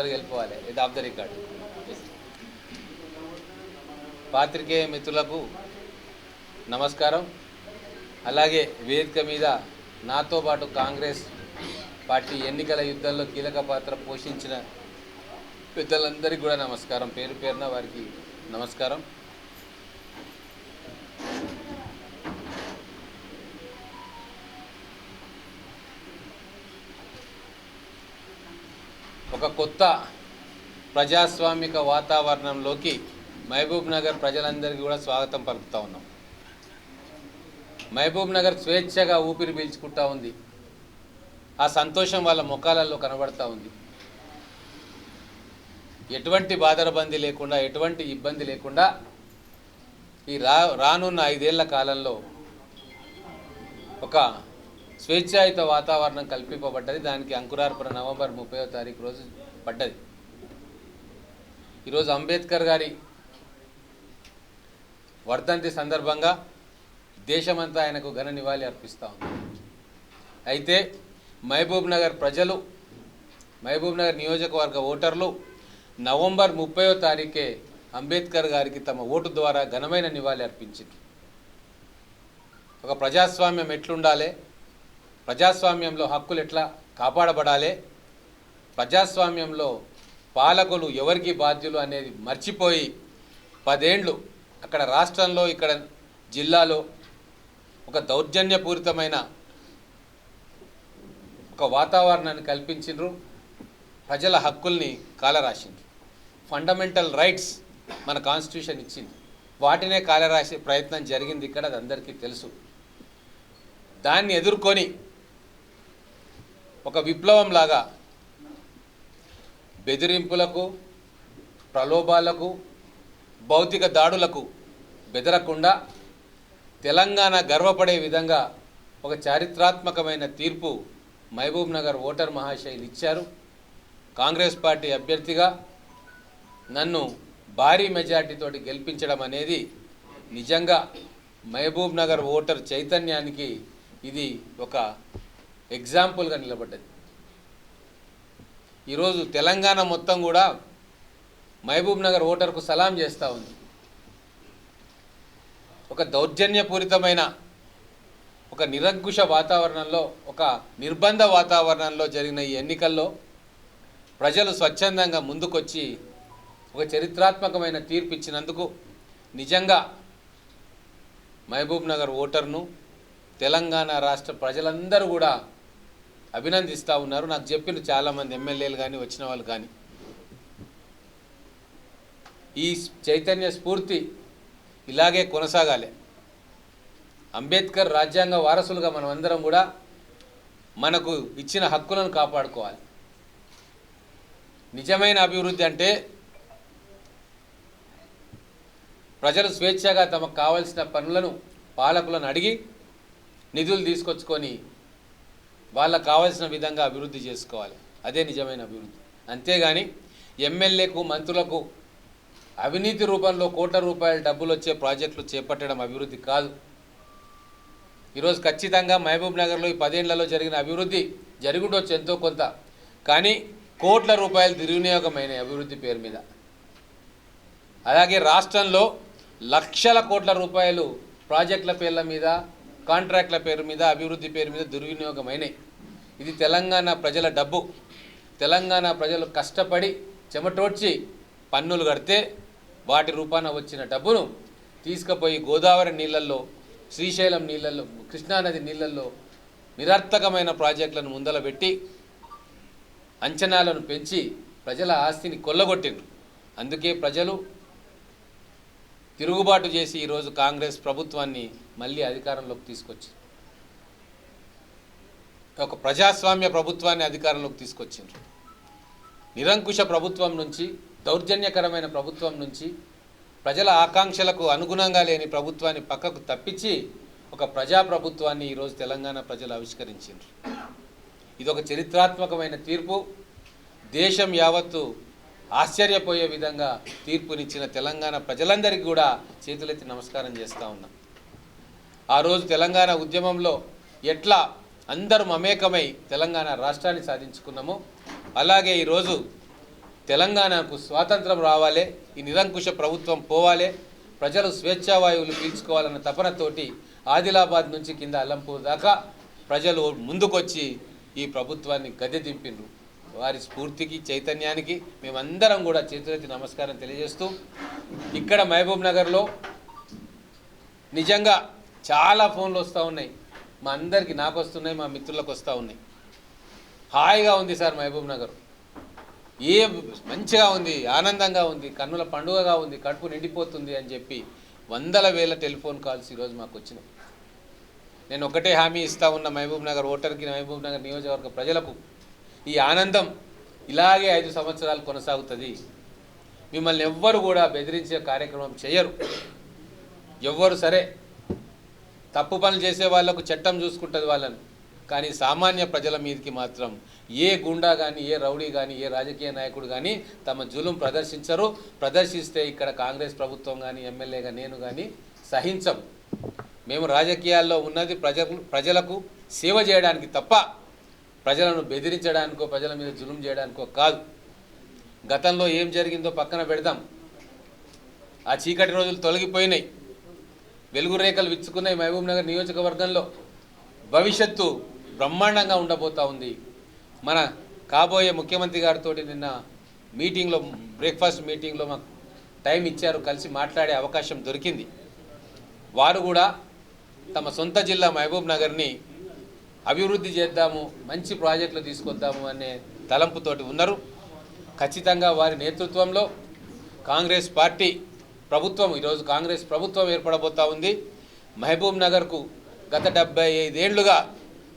తొందరగా వెళ్ళిపోవాలి. ఇది ఆఫ్ ద రికార్డ్. పాత్రికేయ మిత్రులకు నమస్కారం. అలాగే వేదిక మీద నాతో పాటు కాంగ్రెస్ పార్టీ ఎన్నికల యుద్ధంలో కీలక పాత్ర పోషించిన పెద్దలందరికీ కూడా నమస్కారం. పేరు పేరున వారికి నమస్కారం. ఒక కొత్త ప్రజాస్వామిక వాతావరణంలోకి మహబూబ్ నగర్ ప్రజలందరికీ కూడా స్వాగతం పలుకుతూ ఉన్నాం. మహబూబ్ నగర్ స్వేచ్ఛగా ఊపిరి పీల్చుకుంటా ఉంది. ఆ సంతోషం వాళ్ళ ముఖాలలో కనబడతా ఉంది. ఎటువంటి బాధరబంది లేకుండా ఎటువంటి ఇబ్బంది లేకుండా ఈ రా రానున్న ఐదేళ్ళ కాలంలో ఒక స్వేచ్ఛాయుత వాతావరణం కల్పింపబడ్డది. దానికి అంకురార్పణ నవంబర్ ముప్పైవ తారీఖు రోజు పడ్డది. ఈరోజు అంబేద్కర్ గారి వర్ధంతి సందర్భంగా దేశమంతా ఆయనకు ఘన నివాళి అర్పిస్తూ ఉంది అయితే మహబూబ్ నగర్ ప్రజలు మహబూబ్ నగర్ నియోజకవర్గ ఓటర్లు నవంబర్ ముప్పయో తారీఖే అంబేద్కర్ గారికి తమ ఓటు ద్వారా ఘనమైన నివాళి అర్పించింది. ఒక ప్రజాస్వామ్యం ఎట్లుండాలి? ప్రజాస్వామ్యంలో హక్కులు ఎట్లా కాపాడబడాలి? ప్రజాస్వామ్యంలో పాలకులు ఎవరికి బాధ్యులు అనేది మర్చిపోయి పదేండ్లు అక్కడ రాష్ట్రంలో ఇక్కడ జిల్లాలో ఒక దౌర్జన్యపూరితమైన ఒక వాతావరణాన్ని కల్పించిండ్రు. ప్రజల హక్కుల్ని కాలరాసిండ్రు. ఫండమెంటల్ రైట్స్ మన కాన్స్టిట్యూషన్ ఇచ్చింది. వాటినే కాలరాసే ప్రయత్నం జరిగింది ఇక్కడ అది అందరికీ తెలుసు. దాన్ని ఎదుర్కొని ఒక విప్లవంలాగా బెదిరింపులకు ప్రలోభాలకు భౌతిక దాడులకు బెదరకుండా తెలంగాణ గర్వపడే విధంగా ఒక చారిత్రాత్మకమైన తీర్పు మహబూబ్ నగర్ ఓటర్ మహాశైలు ఇచ్చారు. కాంగ్రెస్ పార్టీ అభ్యర్థిగా నన్ను భారీ మెజార్టీతోటి గెలిపించడం అనేది నిజంగా మహబూబ్ నగర్ ఓటర్ చైతన్యానికి ఇది ఒక ఎగ్జాంపుల్గా నిలబడ్డది. ఈరోజు తెలంగాణ మొత్తం కూడా మహబూబ్ నగర్ ఓటర్కు సలాం చేస్తూ ఉంది. ఒక దౌర్జన్యపూరితమైన ఒక నిరంకుశ వాతావరణంలో ఒక నిర్బంధ వాతావరణంలో జరిగిన ఈ ఎన్నికల్లో ప్రజలు స్వచ్ఛందంగా ముందుకొచ్చి ఒక చరిత్రాత్మకమైన తీర్పు ఇచ్చినందుకు నిజంగా మహబూబ్ నగర్ ఓటర్ను తెలంగాణ రాష్ట్ర ప్రజలందరూ కూడా అభినందిస్తూ ఉన్నారు. నాకు చెప్పిన చాలామంది ఎమ్మెల్యేలు కానీ వచ్చిన వాళ్ళు కానీ ఈ చైతన్య స్ఫూర్తి ఇలాగే కొనసాగాలి. అంబేద్కర్ రాజ్యాంగ వారసులుగా మనం అందరం కూడా మనకు ఇచ్చిన హక్కులను కాపాడుకోవాలి. నిజమైన అభివృద్ధి అంటే ప్రజలు స్వేచ్ఛగా తమకు కావలసిన పనులను పాలకులను అడిగి నిధులు తీసుకొచ్చుకొని వాళ్ళకు కావాల్సిన విధంగా అభివృద్ధి చేసుకోవాలి. అదే నిజమైన అభివృద్ధి. అంతేగాని ఎమ్మెల్యేకు మంత్రులకు అవినీతి రూపంలో కోట్ల రూపాయల డబ్బులు వచ్చే ప్రాజెక్టులు చేపట్టడం అభివృద్ధి కాదు. ఈరోజు ఖచ్చితంగా మహబూబ్ నగర్లో ఈ పదేళ్ళలో జరిగిన అభివృద్ధి జరుగుండొచ్చు ఎంతో కొంత. కానీ కోట్ల రూపాయలు దుర్వినియోగమైన అభివృద్ధి పేరు మీద. అలాగే రాష్ట్రంలో లక్షల కోట్ల రూపాయలు ప్రాజెక్టుల పేర్ల మీద కాంట్రాక్ట్ల పేరు మీద అభివృద్ధి పేరు మీద దుర్వినియోగమైనవి ఇది తెలంగాణ ప్రజల డబ్బు. తెలంగాణ ప్రజలు కష్టపడి చెమటోడ్చి పన్నులు కడితే వాటి రూపాన వచ్చిన డబ్బును తీసుకుపోయి గోదావరి నీళ్ళల్లో శ్రీశైలం నీళ్ళల్లో కృష్ణానది నీళ్ళల్లో నిరర్థకమైన ప్రాజెక్టులను ముందల పెట్టి అంచనాలను పెంచి ప్రజల ఆస్తిని కొల్లగొట్టిండ్రు. అందుకే ప్రజలు తిరుగుబాటు చేసి ఈరోజు కాంగ్రెస్ ప్రభుత్వాన్ని మళ్ళీ అధికారంలోకి తీసుకొచ్చి ఒక ప్రజాస్వామ్య ప్రభుత్వాన్ని అధికారంలోకి తీసుకొచ్చిండ్రు. నిరంకుశ ప్రభుత్వం నుంచి దౌర్జన్యకరమైన ప్రభుత్వం నుంచి ప్రజల ఆకాంక్షలకు అనుగుణంగా లేని ప్రభుత్వాన్ని పక్కకు తప్పించి ఒక ప్రజా ప్రభుత్వాన్ని ఈరోజు తెలంగాణ ప్రజలు ఆవిష్కరించిండ్రు. ఇది ఒక చరిత్రాత్మకమైన తీర్పు. దేశం యావత్తు ఆశ్చర్యపోయే విధంగా తీర్పునిచ్చిన తెలంగాణ ప్రజలందరికీ కూడా చేతులెత్తి నమస్కారం చేస్తూ ఉన్నాం. ఆ రోజు తెలంగాణ ఉద్యమంలో ఎట్లా అందరూ మమేకమై తెలంగాణ రాష్ట్రాన్ని సాధించుకున్నామో అలాగే ఈరోజు తెలంగాణకు స్వాతంత్రం రావాలి ఈ నిరంకుశ ప్రభుత్వం పోవాలి ప్రజలు స్వేచ్ఛావాయువులు పీల్చుకోవాలన్న తపనతోటి ఆదిలాబాద్ నుంచి కింద అల్లంపూర్ దాకా ప్రజలు ముందుకొచ్చి ఈ ప్రభుత్వాన్ని గద్దె దింపిండ్రు వారి స్ఫూర్తికి చైతన్యానికి మేమందరం కూడా చేతులెత్తి నమస్కారం తెలియజేస్తూ ఇక్కడ మహబూబ్ నగర్లో నిజంగా చాలా ఫోన్లు వస్తూ ఉన్నాయి. మా అందరికి నాకు వస్తున్నాయి మా మిత్రులకు వస్తూ ఉన్నాయి. హాయిగా ఉంది సార్ మహబూబ్ నగర్. ఏ మంచిగా ఉంది ఆనందంగా ఉంది కన్నుల పండుగగా ఉంది కడుపు నిండిపోతుంది అని చెప్పి వందల వేల టెలిఫోన్ కాల్స్ ఈరోజు మాకు వచ్చినాయి. నేను ఒకటే హామీ ఇస్తా ఉన్న మహబూబ్ నగర్ ఓటర్కి మహబూబ్ నగర్ నియోజకవర్గ ప్రజలకు ఈ ఆనందం ఇలాగే ఐదు సంవత్సరాలు కొనసాగుతుంది. మిమ్మల్ని ఎవ్వరు కూడా బెదిరించే కార్యక్రమం చేయరు. ఎవ్వరు సరే తప్పు పనులు చేసే వాళ్ళకు చట్టం చూసుకుంటుంది వాళ్ళని. కానీ సామాన్య ప్రజల మీదకి మాత్రం ఏ గుండా కానీ ఏ రౌడీ కానీ ఏ రాజకీయ నాయకుడు కానీ తమ జులుం ప్రదర్శించరు. ప్రదర్శిస్తే ఇక్కడ కాంగ్రెస్ ప్రభుత్వం కానీ ఎమ్మెల్యేగా నేను కానీ సహించం. మేము రాజకీయాల్లో ఉన్నది ప్రజలు ప్రజలకు సేవ చేయడానికి తప్ప ప్రజలను బెదిరించడానికో ప్రజల మీద జులుం చేయడానికో కాదు. గతంలో ఏం జరిగిందో పక్కన పెడదాం. ఆ చీకటి రోజులు తొలగిపోయినాయి. వెలుగు రేఖలు విచ్చుకున్నాయి మహబూబ్ నగర్ నియోజకవర్గంలో. భవిష్యత్తు బ్రహ్మాండంగా ఉండబోతా ఉంది. మన కాబోయే ముఖ్యమంత్రి గారితో నిన్న మీటింగ్లో బ్రేక్ఫాస్ట్ మీటింగ్లో మాకు టైం ఇచ్చారు. కలిసి మాట్లాడే అవకాశం దొరికింది. వారు కూడా తమ సొంత జిల్లా మహబూబ్ నగర్ని అభివృద్ధి చేద్దాము మంచి ప్రాజెక్టులు తీసుకొద్దాము అనే తలంపుతోటి ఉన్నారు. ఖచ్చితంగా వారి నేతృత్వంలో కాంగ్రెస్ పార్టీ ప్రభుత్వం ఈరోజు కాంగ్రెస్ ప్రభుత్వం ఏర్పడబోతా ఉంది. మహబూబ్ నగర్కు గత డెబ్బై ఐదేళ్ళుగా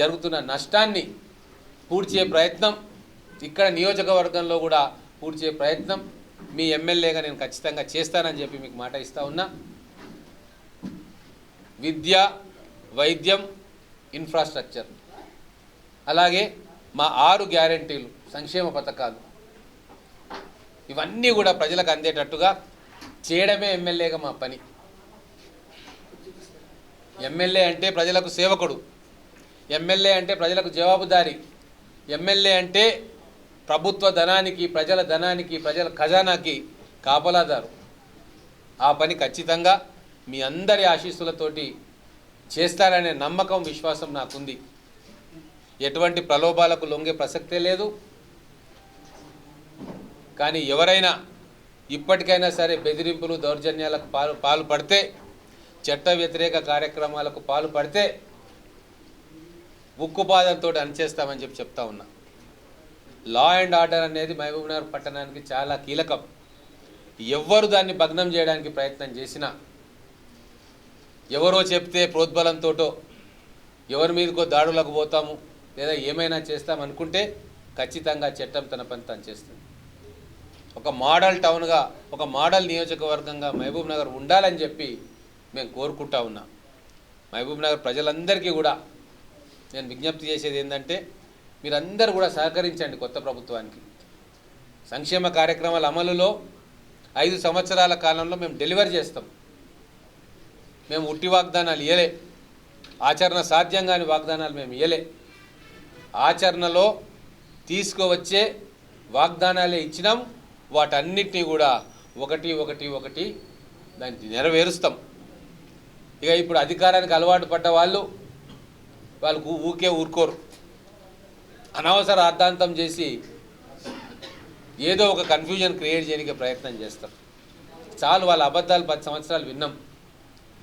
జరుగుతున్న నష్టాన్ని పూడ్చే ప్రయత్నం ఇక్కడ నియోజకవర్గంలో కూడా పూడ్చే ప్రయత్నం మీ ఎమ్మెల్యేగా నేను ఖచ్చితంగా చేస్తానని చెప్పి మీకు మాట ఇస్తా ఉన్నా. విద్య వైద్యం ఇన్ఫ్రాస్ట్రక్చర్ అలాగే మా ఆరు గ్యారంటీలు సంక్షేమ పథకాలు. ఇవన్నీ కూడా ప్రజలకు అందేటట్టుగా చేయడమే ఎమ్మెల్యేగా మా పని. ఎమ్మెల్యే అంటే ప్రజలకు సేవకుడు. ఎమ్మెల్యే అంటే ప్రజలకు జవాబుదారి. ఎమ్మెల్యే అంటే ప్రభుత్వ ధనానికి ప్రజల ధనానికి ప్రజల ఖజానాకి కాపలాదారు. ఆ పని ఖచ్చితంగా మీ అందరి ఆశీస్సులతోటి చేస్తారనే నమ్మకం విశ్వాసం నాకుంది. ఎటువంటి ప్రలోభాలకు లొంగే ప్రసక్తే లేదు. కానీ ఎవరైనా ఇప్పటికైనా సరే బెదిరింపులు దౌర్జన్యాలకు పాలు పాలు పడితే చట్ట వ్యతిరేక కార్యక్రమాలకు పాలు పడితే ఉక్కుపాదంతో అనిచేస్తామని చెప్పి చెప్తా ఉన్నా. లా అండ్ ఆర్డర్ అనేది మహబూబ్నగర్ పట్టణానికి చాలా కీలకం. ఎవ్వరు దాన్ని భగ్నం చేయడానికి ప్రయత్నం చేసినా ఎవరో చెప్తే ప్రోద్బలంతోటో ఎవరి మీదకో దాడులకు పోతాము లేదా ఏమైనా చేస్తామనుకుంటే ఖచ్చితంగా చట్టం తన పని తను చేస్తుంది. ఒక మోడల్ టౌన్గా ఒక మోడల్ నియోజకవర్గంగా మహబూబ్ నగర్ ఉండాలని చెప్పి మేము కోరుకుంటా ఉన్నాం. మహబూబ్ నగర్ ప్రజలందరికీ కూడా నేను విజ్ఞప్తి చేసేది ఏంటంటే మీరందరూ కూడా సహకరించండి కొత్త ప్రభుత్వానికి. సంక్షేమ కార్యక్రమాల అమలులో ఐదు సంవత్సరాల కాలంలో మేము డెలివరీ చేస్తాం. మేము ఉట్టి వాగ్దానాలు ఇయ్యలే. ఆచరణ సాధ్యం కాని వాగ్దానాలు మేము ఇయ్యలే. ఆచరణలో తీసుకువచ్చే వాగ్దానాలే ఇచ్చినాం. వాటన్నిటినీ కూడా ఒకటి ఒకటి ఒకటి దాన్ని నెరవేరుస్తాం. ఇక ఇప్పుడు అధికారానికి అలవాటు పడ్డ వాళ్ళు వాళ్ళకు ఊకే ఊరుకోరు. అనవసర అర్ధాంతం చేసి ఏదో ఒక కన్ఫ్యూజన్ క్రియేట్ చేయడానికి ప్రయత్నం చేస్తారు. చాలు వాళ్ళ అబద్ధాలు పది సంవత్సరాలు విన్నాం.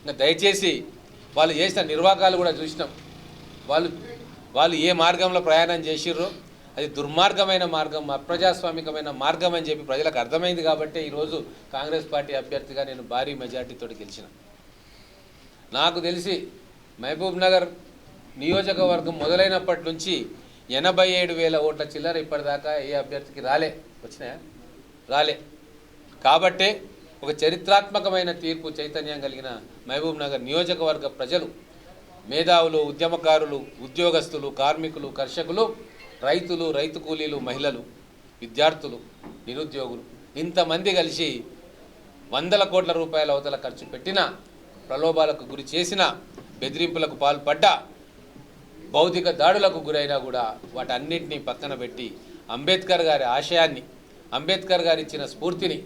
ఇంకా దయచేసి వాళ్ళు చేసిన నిర్వాకాలు కూడా చూసినాం. వాళ్ళు వాళ్ళు ఏ మార్గంలో ప్రయాణం చేసిర్రో అది దుర్మార్గమైన మార్గం అప్రజాస్వామికమైన మార్గం అని చెప్పి ప్రజలకు అర్థమైంది కాబట్టి ఈరోజు కాంగ్రెస్ పార్టీ అభ్యర్థిగా నేను భారీ మెజార్టీతో గెలిచిన. నాకు తెలిసి మహబూబ్ నగర్ నియోజకవర్గం మొదలైనప్పటి నుంచి ఎనభై ఏడు వేల ఓట్ల చిల్లర ఇప్పటిదాకా ఏ అభ్యర్థికి రాలే వచ్చినాయా? రాలే. కాబట్టే ఒక చరిత్రాత్మకమైన తీర్పు చైతన్యం కలిగిన మహబూబ్ నగర్ నియోజకవర్గ ప్రజలు మేధావులు ఉద్యమకారులు ఉద్యోగస్తులు కార్మికులు కర్షకులు రైతులు రైతు కూలీలు మహిళలు విద్యార్థులు నిరుద్యోగులు ఇంతమంది కలిసి వందల కోట్ల రూపాయల అవతల ఖర్చు పెట్టిన ప్రలోభాలకు గురి చేసిన బెదిరింపులకు పాల్పడ్డ భౌతిక దాడులకు గురైనా కూడా వాటన్నింటినీ పక్కన పెట్టి అంబేద్కర్ గారి ఆశయాన్ని అంబేద్కర్ గారు ఇచ్చిన స్ఫూర్తిని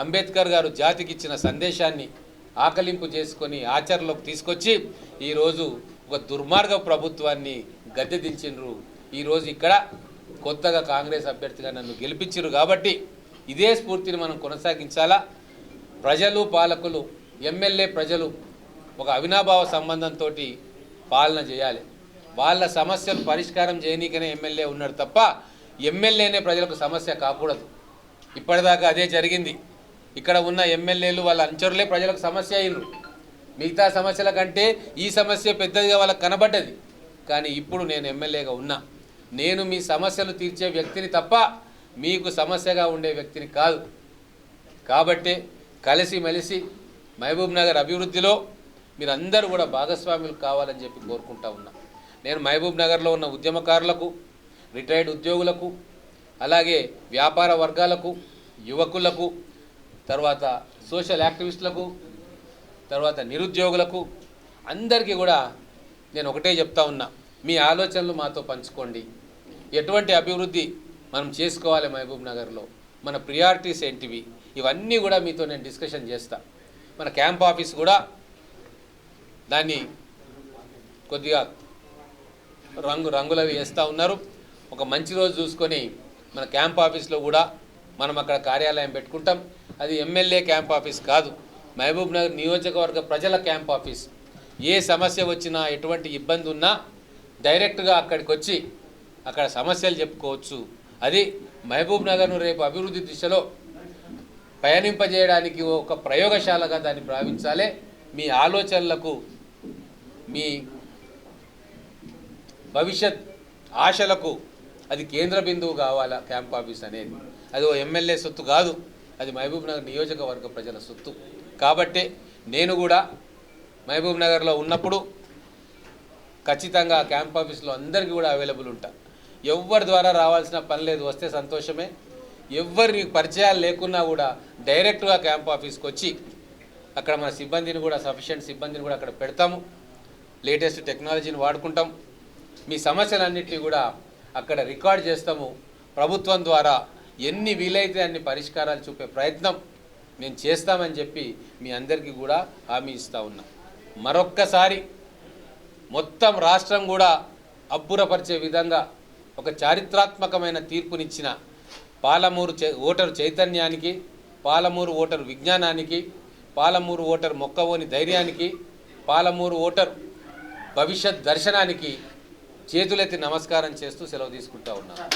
అంబేద్కర్ గారు జాతికి ఇచ్చిన సందేశాన్ని ఆకలింపు చేసుకొని ఆచరణలోకి తీసుకొచ్చి ఈరోజు ఒక దుర్మార్గ ప్రభుత్వాన్ని గద్దె దించిండ్రు ఈరోజు ఇక్కడ కొత్తగా కాంగ్రెస్ అభ్యర్థిగా నన్ను గెలిపించారు కాబట్టి ఇదే స్ఫూర్తిని మనం కొనసాగించాలా? ప్రజలు పాలకులు ఎమ్మెల్యే ప్రజలు ఒక అవినాభావ సంబంధంతో పాలన చేయాలి. వాళ్ళ సమస్యలు పరిష్కారం చేయనీకనే ఎమ్మెల్యే ఉన్నాడు తప్ప ఎమ్మెల్యేనే ప్రజలకు సమస్య కాకూడదు. ఇప్పటిదాకా అదే జరిగింది. ఇక్కడ ఉన్న ఎమ్మెల్యేలు వాళ్ళ అంచరులే ప్రజలకు సమస్య అయినరు మిగతా సమస్యల కంటే ఈ సమస్య పెద్దదిగా వాళ్ళకి కనబడ్డది. కానీ ఇప్పుడు నేను ఎమ్మెల్యేగా ఉన్నా. నేను మీ సమస్యలు తీర్చే వ్యక్తిని తప్ప మీకు సమస్యగా ఉండే వ్యక్తిని కాదు. కాబట్టే కలిసి మెలిసి మహబూబ్ నగర్ అభివృద్ధిలో మీరందరూ కూడా భాగస్వాములు కావాలని చెప్పి కోరుకుంటా ఉన్నా. నేను మహబూబ్ నగర్లో ఉన్న ఉద్యమకారులకు రిటైర్డ్ ఉద్యోగులకు అలాగే వ్యాపార వర్గాలకు యువకులకు తర్వాత సోషల్ యాక్టివిస్టులకు తర్వాత నిరుద్యోగులకు అందరికీ కూడా నేను ఒకటే చెప్తా ఉన్నా. మీ ఆలోచనలు మాతో పంచుకోండి. ఎటువంటి అభివృద్ధి మనం చేసుకోవాలి మహబూబ్ నగర్లో? మన ప్రియారిటీస్ ఏంటివి? ఇవన్నీ కూడా మీతో నేను డిస్కషన్ చేస్తా. మన క్యాంప్ ఆఫీస్ కూడా దాన్ని కొద్దిగా రంగు రంగులవి వేస్తూ ఉన్నారు. ఒక మంచి రోజు చూసుకొని మన క్యాంప్ ఆఫీస్లో కూడా మనం అక్కడ కార్యాలయం పెట్టుకుంటాం. అది ఎమ్మెల్యే క్యాంప్ ఆఫీస్ కాదు. మహబూబ్ నగర్ నియోజకవర్గ ప్రజల క్యాంప్ ఆఫీస్ ఏ సమస్య వచ్చినా ఎటువంటి ఇబ్బంది ఉన్నా డైరెక్ట్గా అక్కడికి వచ్చి అక్కడ సమస్యలు చెప్పుకోవచ్చు. అది మహబూబ్ నగర్ను రేపు అభివృద్ధి దిశలో పయనింపజేయడానికి ఒక ప్రయోగశాలగా దాన్ని భావించాలి. మీ ఆలోచనలకు మీ భవిష్యత్ ఆశలకు అది కేంద్ర బిందువు కావాలా క్యాంప్ ఆఫీస్ అనేది. అది ఓ ఎమ్మెల్యే సొత్తు కాదు. అది మహబూబ్ నగర్ నియోజకవర్గ ప్రజల సొత్తు. కాబట్టే నేను కూడా మహబూబ్ నగర్లో ఉన్నప్పుడు ఖచ్చితంగా క్యాంప్ ఆఫీస్లో అందరికీ కూడా అవైలబుల్ ఉంటా. ఎవరి ద్వారా రావాల్సిన పని లేదు వస్తే సంతోషమే. ఎవరి పరిచయాలు లేకున్నా కూడా డైరెక్ట్గా క్యాంప్ ఆఫీస్కి వచ్చి అక్కడ మన సిబ్బందిని కూడా సఫిషియెంట్ సిబ్బందిని కూడా అక్కడ పెడతాము. లేటెస్ట్ టెక్నాలజీని వాడుకుంటాం. మీ సమస్యలన్నింటినీ కూడా అక్కడ రికార్డ్ చేస్తాము. ప్రభుత్వం ద్వారా ఎన్ని వీలైతే అన్ని పరిష్కారాలు చూపే ప్రయత్నం మేము చేస్తామని చెప్పి మీ అందరికీ కూడా హామీ ఇస్తూ ఉన్నా. మరొక్కసారి మొత్తం రాష్ట్రం కూడా అబ్బురపరిచే విధంగా ఒక చారిత్రాత్మకమైన తీర్పునిచ్చిన పాలమూరు చై ఓటరు చైతన్యానికి పాలమూరు ఓటరు విజ్ఞానానికి పాలమూరు ఓటరు మొక్కవోని ధైర్యానికి పాలమూరు ఓటరు భవిష్యత్ దర్శనానికి చేతులెత్తి నమస్కారం చేస్తూ సెలవు తీసుకుంటా ఉన్నాను